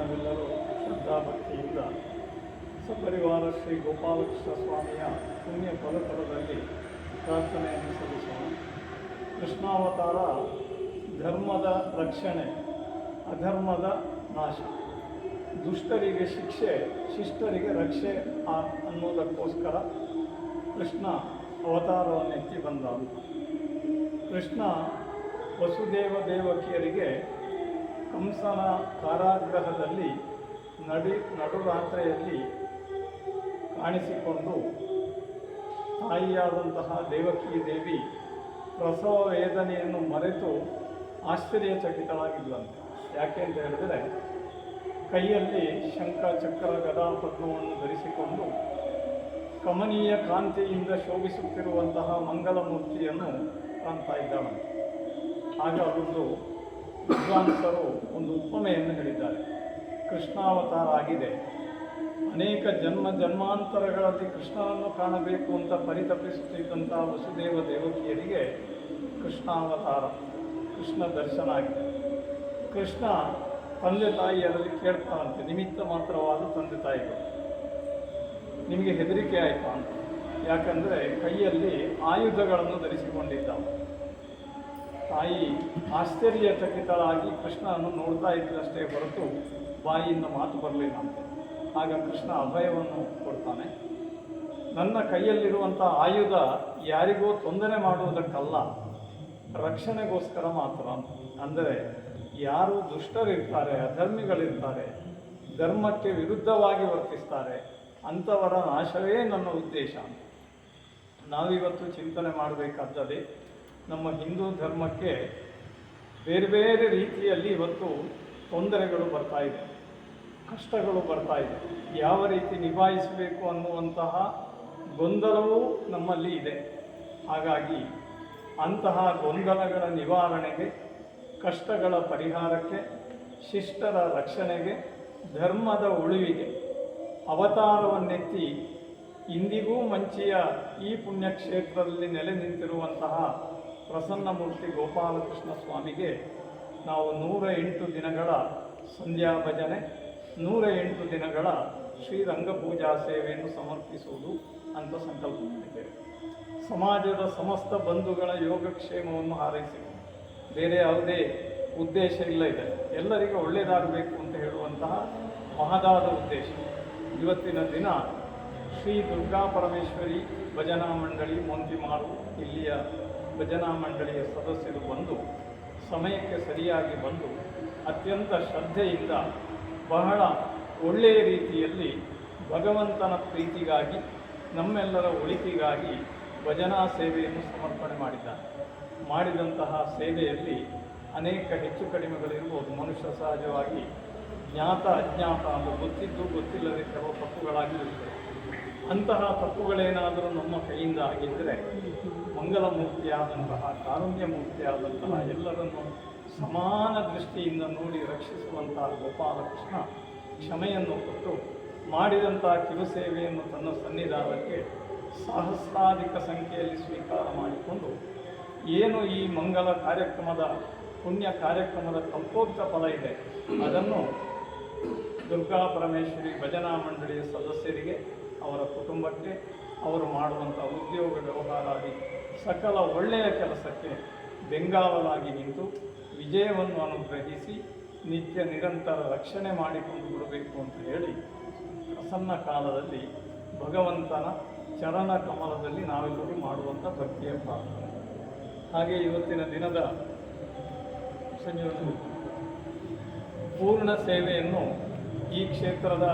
ನಾವೆಲ್ಲರೂ ಶ್ರದ್ಧಾಭಕ್ತಿಯಿಂದ ಸಪರಿವಾರ ಶ್ರೀ ಗೋಪಾಲಕೃಷ್ಣ ಸ್ವಾಮಿಯ ಪುಣ್ಯ ಫಲತಲದಲ್ಲಿ ಪ್ರಾರ್ಥನೆಯನ್ನು ಸಲ್ಲಿಸೋಣ. ಕೃಷ್ಣಾವತಾರ ಧರ್ಮದ ರಕ್ಷಣೆ, ಅಧರ್ಮದ ನಾಶ. ದುಷ್ಟರಿಗೆ ಶಿಕ್ಷೆ, ಶಿಷ್ಟರಿಗೆ ರಕ್ಷೆ ಅನ್ನೋದಕ್ಕೋಸ್ಕರ ಕೃಷ್ಣ ಅವತಾರವನ್ನು ಎತ್ತಿ ಬಂದ ಕೃಷ್ಣ ವಸುದೇವ ದೇವಕಿಯರಿಗೆ ಕಂಸನ ಕಾರಾಗೃಹದಲ್ಲಿ ನಡಿ, ನಡುರಾತ್ರೆಯಲ್ಲಿ ಕಾಣಿಸಿಕೊಂಡು ತಾಯಿಯಾದಂತಹ ದೇವಕಿ ದೇವಿ ಪ್ರಸವ ವೇದನೆಯನ್ನು ಮರೆತು ಆಶ್ಚರ್ಯಚಕಿತಳಾಗಿದ್ದಂತೆ ಯಾಕೆ ಅಂತ ಹೇಳಿದರೆ, ಕೈಯಲ್ಲಿ ಶಂಖ, ಚಕ್ರ ಗದಾ ಪದ್ಮವನ್ನು ಧರಿಸಿಕೊಂಡು ಕಮನೀಯ ಕಾಂತಿಯಿಂದ ಶೋಭಿಸುತ್ತಿರುವಂತಹ ಮಂಗಲ ಮೂರ್ತಿಯನ್ನು ಕಾಣ್ತಾ ಇದ್ದಾಳೆ ಆಗ ಒಂದು ವಿದ್ವಾಂಸರು ಒಂದು ಉಪಮೆಯನ್ನು ಹೇಳಿದ್ದಾರೆ. ಕೃಷ್ಣಾವತಾರ ಆಗಿದೆ ಅನೇಕ ಜನ್ಮ ಜನ್ಮಾಂತರಗಳಲ್ಲಿ ಕೃಷ್ಣನನ್ನು ಕಾಣಬೇಕು ಅಂತ ಪರಿತಪಿಸುತ್ತಿದ್ದಂಥ ವಸುದೇವ ದೇವಕಿಯರಿಗೆ ಕೃಷ್ಣಾವತಾರ, ಕೃಷ್ಣ ದರ್ಶನ ಆಗಿದೆ ಕೃಷ್ಣ ತಂದೆ ತಾಯಿಯರಲ್ಲಿ ಕೇಳ್ತಾರಂತೆ ನಿಮಿತ್ತ ಮಾತ್ರವಾದ ತಂದೆ ತಾಯಿಗಳು. ನಿಮಗೆ ಹೆದರಿಕೆ ಆಯಿತಾ ಅಂತ. ಯಾಕಂದರೆ ಕೈಯಲ್ಲಿ ಆಯುಧಗಳನ್ನು ಧರಿಸಿಕೊಂಡಿದ್ದ ತಾಯಿ ಆಶ್ಚರ್ಯಚಕಿತಳಾಗಿ ಕೃಷ್ಣನನ್ನು ನೋಡ್ತಾ ಇದ್ದಷ್ಟೇ ಹೊರತು ಬಾಯಿಯಿಂದ ಮಾತು ಬರಲಿಲ್ಲ ಆಗ ಕೃಷ್ಣ ಅಭಯವನ್ನು ಕೊಡ್ತಾನೆ, ನನ್ನ ಕೈಯಲ್ಲಿರುವಂಥ ಆಯುಧ ಯಾರಿಗೋ ತೊಂದರೆ ಮಾಡುವುದಕ್ಕಲ್ಲ, ರಕ್ಷಣೆಗೋಸ್ಕರ ಮಾತ್ರ. ಅಂದರೆ ಯಾರು ದುಷ್ಟರಿರ್ತಾರೆ, ಅಧರ್ಮಿಗಳಿರ್ತಾರೆ, ಧರ್ಮಕ್ಕೆ ವಿರುದ್ಧವಾಗಿ ವರ್ತಿಸ್ತಾರೆ, ಅಂಥವರ ನಾಶವೇ ನನ್ನ ಉದ್ದೇಶ. ನಾವಿವತ್ತು ಚಿಂತನೆ ಮಾಡಬೇಕಾದ್ದದೇ ನಮ್ಮ ಹಿಂದೂ ಧರ್ಮಕ್ಕೆ ಬೇರೆ ಬೇರೆ ರೀತಿಯಲ್ಲಿ ಇವತ್ತು ತೊಂದರೆಗಳು ಬರ್ತಾ ಇದೆ, ಕಷ್ಟಗಳು ಬರ್ತಾ ಇದೆ. ಯಾವ ರೀತಿ ನಿಭಾಯಿಸಬೇಕು ಅನ್ನುವಂತಹ ಗೊಂದಲವೂ ನಮ್ಮಲ್ಲಿ ಇದೆ. ಹಾಗಾಗಿ ಅಂತಹ ಗೊಂದಲಗಳ ನಿವಾರಣೆಗೆ, ಕಷ್ಟಗಳ ಪರಿಹಾರಕ್ಕೆ, ಶಿಷ್ಟರ ರಕ್ಷಣೆಗೆ, ಧರ್ಮದ ಉಳಿವಿಗೆ ಅವತಾರವನ್ನೆತ್ತಿ ಇಂದಿಗೂ ಮಂಚಿಯ ಈ ಪುಣ್ಯಕ್ಷೇತ್ರದಲ್ಲಿ ನೆಲೆ ನಿಂತಿರುವಂತಹ ಪ್ರಸನ್ನಮೂರ್ತಿ ಗೋಪಾಲಕೃಷ್ಣ ಸ್ವಾಮಿಗೆ ನಾವು ನೂರ ಎಂಟು ದಿನಗಳ ಸಂಧ್ಯಾ ಭಜನೆ, ನೂರ ಎಂಟು ದಿನಗಳ ಶ್ರೀರಂಗಪೂಜಾ ಸೇವೆಯನ್ನು ಸಮರ್ಪಿಸುವುದು ಅಂತ ಸಂಕಲ್ಪ ಮಾಡಿದ್ದೇವೆ. ಸಮಾಜದ ಸಮಸ್ತ ಬಂಧುಗಳ ಯೋಗಕ್ಷೇಮವನ್ನು ಹಾರೈಸಿ. ಬೇರೆ ಯಾವುದೇ ಉದ್ದೇಶ ಇಲ್ಲ ಇದೆ. ಎಲ್ಲರಿಗೂ ಒಳ್ಳೆಯದಾಗಬೇಕು ಅಂತ ಹೇಳುವಂತಹ ಮಹದಾದ ಉದ್ದೇಶ. ಇವತ್ತಿನ ದಿನ ಶ್ರೀ ದುರ್ಗಾ ಪರಮೇಶ್ವರಿ ಭಜನಾ ಮಂಡಳಿ ಮೊಂತಿಮಾರು ಇಲ್ಲಿಯ ಭಜನಾ ಮಂಡಳಿಯ ಸದಸ್ಯರು ಬಂದು ಸಮಯಕ್ಕೆ ಸರಿಯಾಗಿ ಬಂದು ಅತ್ಯಂತ ಶ್ರದ್ಧೆಯಿಂದ ಬಹಳ ಒಳ್ಳೆಯ ರೀತಿಯಲ್ಲಿ ಭಗವಂತನ ಪ್ರೀತಿಗಾಗಿ, ನಮ್ಮೆಲ್ಲರ ಒಳಿತಿಗಾಗಿ ಭಜನಾ ಸೇವೆಯನ್ನು ಸಮರ್ಪಣೆ ಮಾಡಿದ್ದಾರೆ. ಮಾಡಿದಂತಹ ಸೇವೆಯಲ್ಲಿ ಅನೇಕ ಹೆಚ್ಚು ಕಡಿಮೆಗಳಿರ್ಬೋದು. ಮನುಷ್ಯ ಸಹಜವಾಗಿ ಜ್ಞಾತ ಅಜ್ಞಾತ ಅಂತ ಗೊತ್ತಿದ್ದು ಗೊತ್ತಿಲ್ಲದೆ ಕೆಲವು ತಪ್ಪುಗಳಾಗಿರುತ್ತವೆ ಅಂತಹ ತಪ್ಪುಗಳೇನಾದರೂ ನಮ್ಮ ಕೈಯಿಂದ ಆಗಿದ್ದರೆ ಮಂಗಲ ಮೂರ್ತಿಯಾದಂತಹ ಕಾರುಣ್ಯ ಮೂರ್ತಿಯಾದಂತಹ ಎಲ್ಲರನ್ನು ಸಮಾನ ದೃಷ್ಟಿಯಿಂದ ನೋಡಿ ರಕ್ಷಿಸುವಂತಹ ಗೋಪಾಲಕೃಷ್ಣ ಕ್ಷಮೆಯನ್ನು ಕೊಟ್ಟು ಮಾಡಿದಂತಹ ಕಿರುಸೇವೆಯನ್ನು ತನ್ನ ಸನ್ನಿಧಾನಕ್ಕೆ ಸಹಸ್ರಾಧಿಕ ಸಂಖ್ಯೆಯಲ್ಲಿ ಸ್ವೀಕಾರ ಮಾಡಿಕೊಂಡು ಏನು ಈ ಮಂಗಲ ಕಾರ್ಯಕ್ರಮದ, ಪುಣ್ಯ ಕಾರ್ಯಕ್ರಮದ ಕಲ್ಪೋಕ್ತ ಫಲ ಇದೆ, ಅದನ್ನು ದುರ್ಗಾ ಪರಮೇಶ್ವರಿ ಭಜನಾ ಮಂಡಳಿಯ ಸದಸ್ಯರಿಗೆ ಅವರ ಕುಟುಂಬಕ್ಕೆ ಅವರು ಮಾಡುವಂಥ ಉದ್ಯೋಗ ವ್ಯವಹಾರಾದಿ ಸಕಲ ಒಳ್ಳೆಯ ಕೆಲಸಕ್ಕೆ ಬೆಂಗಾವಲಾಗಿ ನಿಂತು ವಿಜಯವನ್ನು ಅನುಗ್ರಹಿಸಿ ನಿತ್ಯ ನಿರಂತರ ರಕ್ಷಣೆ ಮಾಡಿಕೊಂಡು ಬಿಡಬೇಕು ಅಂತ ಹೇಳಿ ಪ್ರಸನ್ನ ಕಾಲದಲ್ಲಿ ಭಗವಂತನ ಚರಣ ಕಮಲದಲ್ಲಿ ನಾವೆಲ್ಲರೂ ಮಾಡುವಂಥ ಭಕ್ತಿಯ ಪ್ರಾರ್ಥನೆ. ಹಾಗೆ ಇವತ್ತಿನ ದಿನದ ಸಂಯೋಜನೆ. ಪೂರ್ಣ ಸೇವೆಯನ್ನು ಈ ಕ್ಷೇತ್ರದ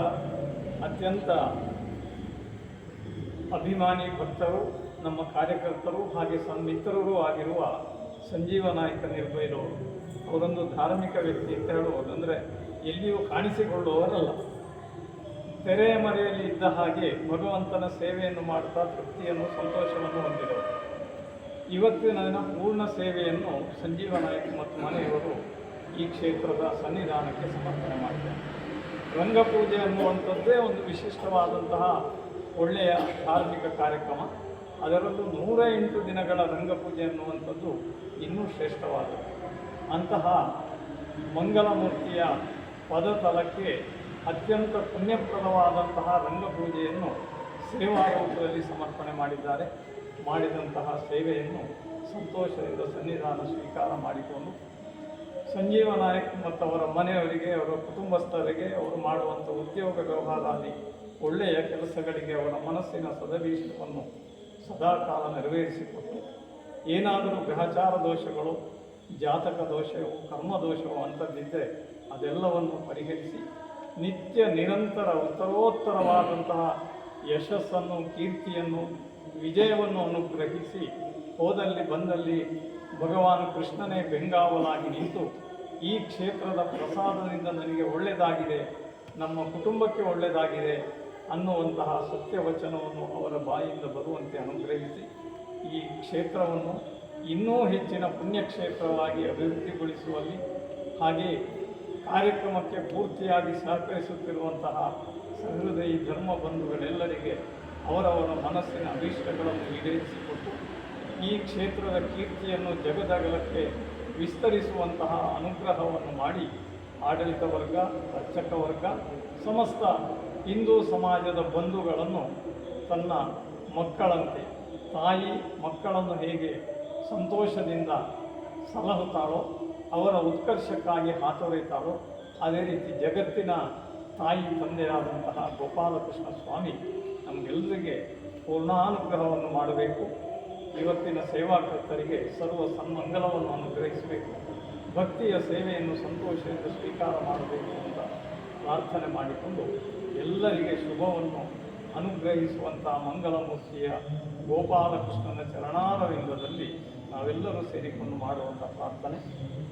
ಅತ್ಯಂತ ಅಭಿಮಾನಿ ಭಕ್ತರು, ನಮ್ಮ ಕಾರ್ಯಕರ್ತರು ಹಾಗೆ ಸನ್ಮಿತ್ರರೂ ಆಗಿರುವ ಸಂಜೀವ ನಾಯಕ ನಿರ್ಭಯರವರು ಅವರೊಂದು ಧಾರ್ಮಿಕ ವ್ಯಕ್ತಿ ಅಂತ ಹೇಳುವುದಂದರೆ ಎಲ್ಲಿಯೂ ಕಾಣಿಸಿಕೊಳ್ಳುವವರಲ್ಲ. ತೆರೆಯ ಮರೆಯಲ್ಲಿ ಇದ್ದ ಹಾಗೆ ಭಗವಂತನ ಸೇವೆಯನ್ನು ಮಾಡುತ್ತಾ ತೃಪ್ತಿಯನ್ನು ಸಂತೋಷವನ್ನು ಹೊಂದಿದರು. ಇವತ್ತಿನ ದಿನ ಪೂರ್ಣ ಸೇವೆಯನ್ನು ಸಂಜೀವ ನಾಯಕ್ ಮತ್ತು ಮನೆಯವರು ಈ ಕ್ಷೇತ್ರದ ಸನ್ನಿಧಾನಕ್ಕೆ ಸಮರ್ಪಣೆ ಮಾಡಿದ್ದಾರೆ. ರಂಗಪೂಜೆ ಅನ್ನುವಂಥದ್ದೇ ಒಂದು ವಿಶಿಷ್ಟವಾದಂತಹ ಒಳ್ಳೆಯ ಧಾರ್ಮಿಕ ಕಾರ್ಯಕ್ರಮ. ಅದರಲ್ಲೂ ನೂರ ಎಂಟು ದಿನಗಳ ರಂಗಪೂಜೆ ಅನ್ನುವಂಥದ್ದು ಇನ್ನೂ ಶ್ರೇಷ್ಠವಾದದ್ದು. ಅಂತಹ ಮಂಗಲಮೂರ್ತಿಯ ಪದತಲಕ್ಕೆ ಅತ್ಯಂತ ಪುಣ್ಯಪ್ರದವಾದಂತಹ ರಂಗಪೂಜೆಯನ್ನು ಸೇವಾ ರೂಪದಲ್ಲಿ ಸಮರ್ಪಣೆ ಮಾಡಿದ್ದಾರೆ. ಮಾಡಿದಂತಹ ಸೇವೆಯನ್ನು ಸಂತೋಷದಿಂದ ಸನ್ನಿಧಾನ ಸ್ವೀಕಾರ ಮಾಡಿಕೊಂಡು ಸಂಜೀವ ನಾಯಕ್ ಮತ್ತು ಅವರ ಮನೆಯವರಿಗೆ, ಅವರ ಕುಟುಂಬಸ್ಥರಿಗೆ, ಅವರು ಮಾಡುವಂಥ ಉದ್ಯೋಗ ವ್ಯವಹಾರಾದಿ ಒಳ್ಳೆಯ ಕೆಲಸಗಳಿಗೆ ಅವನ ಮನಸ್ಸಿನ ಸದಾ ಸದಾಕಾಲ ನೆರವೇರಿಸಿಕೊಟ್ಟು, ಏನಾದರೂ ಗ್ರಹಚಾರ ದೋಷಗಳು, ಜಾತಕ ದೋಷವು, ಕರ್ಮ ದೋಷವು ಅಂಥದ್ದಿದ್ದರೆ ಅದೆಲ್ಲವನ್ನು ಪರಿಹರಿಸಿ ನಿತ್ಯ ನಿರಂತರ ಉತ್ತರೋತ್ತರವಾದಂತಹ ಯಶಸ್ಸನ್ನು, ಕೀರ್ತಿಯನ್ನು, ವಿಜಯವನ್ನು ಅನುಗ್ರಹಿಸಿ ಹೋದಲ್ಲಿ ಬಂದಲ್ಲಿ ಭಗವಾನ್ ಕೃಷ್ಣನೇ ಬೆಂಗಾವಲಾಗಿ ನಿಂತು ಈ ಕ್ಷೇತ್ರದ ಪ್ರಸಾದದಿಂದ ನನಗೆ ಒಳ್ಳೆಯದಾಗಿದೆ, ನಮ್ಮ ಕುಟುಂಬಕ್ಕೆ ಒಳ್ಳೆಯದಾಗಿದೆ ಅನ್ನುವಂತಹ ಸತ್ಯವಚನವನ್ನು ಅವರ ಬಾಯಿಂದ ಬರುವಂತೆ ಅನುಗ್ರಹಿಸಿ ಈ ಕ್ಷೇತ್ರವನ್ನು ಇನ್ನೂ ಹೆಚ್ಚಿನ ಪುಣ್ಯಕ್ಷೇತ್ರವಾಗಿ ಅಭಿವೃದ್ಧಿಗೊಳಿಸುವಲ್ಲಿ ಹಾಗೆ ಕಾರ್ಯಕ್ರಮಕ್ಕೆ ಪೂರ್ತಿಯಾಗಿ ಸಹಕರಿಸುತ್ತಿರುವಂತಹ ಸಹೃದಯಿ ಧರ್ಮ ಬಂಧುಗಳೆಲ್ಲರಿಗೆ ಅವರವರ ಮನಸ್ಸಿನ ಅಭೀಷ್ಟಗಳನ್ನು ಈಡೇರಿಸಿಕೊಟ್ಟು ಈ ಕ್ಷೇತ್ರದ ಕೀರ್ತಿಯನ್ನು ಜಗದಗಲಕ್ಕೆ ವಿಸ್ತರಿಸುವಂತಹ ಅನುಗ್ರಹವನ್ನು ಮಾಡಿ ಆಡಳಿತ ವರ್ಗ, ಅರ್ಚಕ ವರ್ಗ, ಸಮಸ್ತ ಹಿಂದೂ ಸಮಾಜದ ಬಂಧುಗಳನ್ನು ತನ್ನ ಮಕ್ಕಳಂತೆ, ತಾಯಿ ಮಕ್ಕಳನ್ನು ಹೇಗೆ ಸಂತೋಷದಿಂದ ಸಲಹುತ್ತಾಳೋ ಅವರ ಉತ್ಕರ್ಷಕ್ಕಾಗಿ ಹಾತೊರೆಯುತ್ತಾಳೋ ಅದೇ ರೀತಿ ಜಗತ್ತಿನ ತಾಯಿ ತಂದೆಯಾದಂತಹ ಗೋಪಾಲಕೃಷ್ಣ ಸ್ವಾಮಿ ನಮಗೆಲ್ಲರಿಗೆ ಪೂರ್ಣಾನುಗ್ರಹವನ್ನು ಮಾಡಬೇಕು. ಇವತ್ತಿನ ಸೇವಾಕರ್ತರಿಗೆ ಸರ್ವ ಸನ್ಮಂಗಲವನ್ನು ಅನುಗ್ರಹಿಸಬೇಕು. ಭಕ್ತಿಯ ಸೇವೆಯನ್ನು ಸಂತೋಷದಿಂದ ಸ್ವೀಕಾರ ಮಾಡಬೇಕು ಅಂತ ಪ್ರಾರ್ಥನೆ ಮಾಡಿಕೊಂಡು ಎಲ್ಲರಿಗೆ ಶುಭವನ್ನು ಅನುಗ್ರಹಿಸುವಂಥ ಮಂಗಲಮೂರ್ತಿಯ ಗೋಪಾಲಕೃಷ್ಣನ ಚರಣಾರವಿಂದದಲ್ಲಿ ನಾವೆಲ್ಲರೂ ಸೇರಿಕೊಂಡು ಮಾಡುವಂಥ ಪ್ರಾರ್ಥನೆ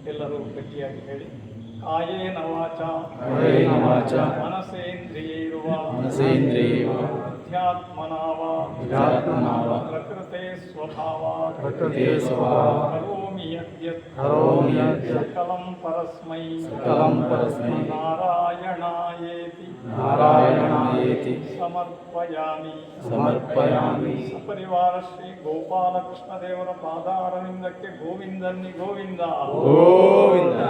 ಎಲ್ಲರೂ ಗಟ್ಟಿಯಾಗಿ ಹೇಳಿ. ಕಾಯೇ ವಾಚ ಕಾಯೇನ ವಾಚ ಮನಸೇಂದ್ರಿಯೈರುವ. ಮನಸೇಂದ್ರಿಯೈರ್ವ. ಅಧ್ಯಾತ್ಮನಾವ ಅಧ್ಯಾತ್ಮನಾವ ಪ್ರಕೃತೆ ಸ್ವಭಾವ. ಸ್ವಭಾವ. ಕರೋಮಿ ಯದ್ಯತ್ ಕರೋಮಿ ಯದ್ಯತ್ ಸಕಲಂ ಪರಸ್ಮೈ. ಸಕಲಂ ಪರಸ್ಮೈ. ನಾರಾಯಣಾಯೇತಿ ನಾರಾಯಣಾಯೇತಿ ಸಮರ್ಪಯಾಮಿ ಸಮರ್ಪಯಾಮಿ ಸಪರಿವಾರ ಶ್ರೀ ಗೋಪಾಲಕೃಷ್ಣ ದೇವರ ಪಾದಾರವಿಂದಕ್ಕೆ ಗೋವಿಂದನ್ನಿ ಗೋವಿಂದ ಗೋವಿಂದ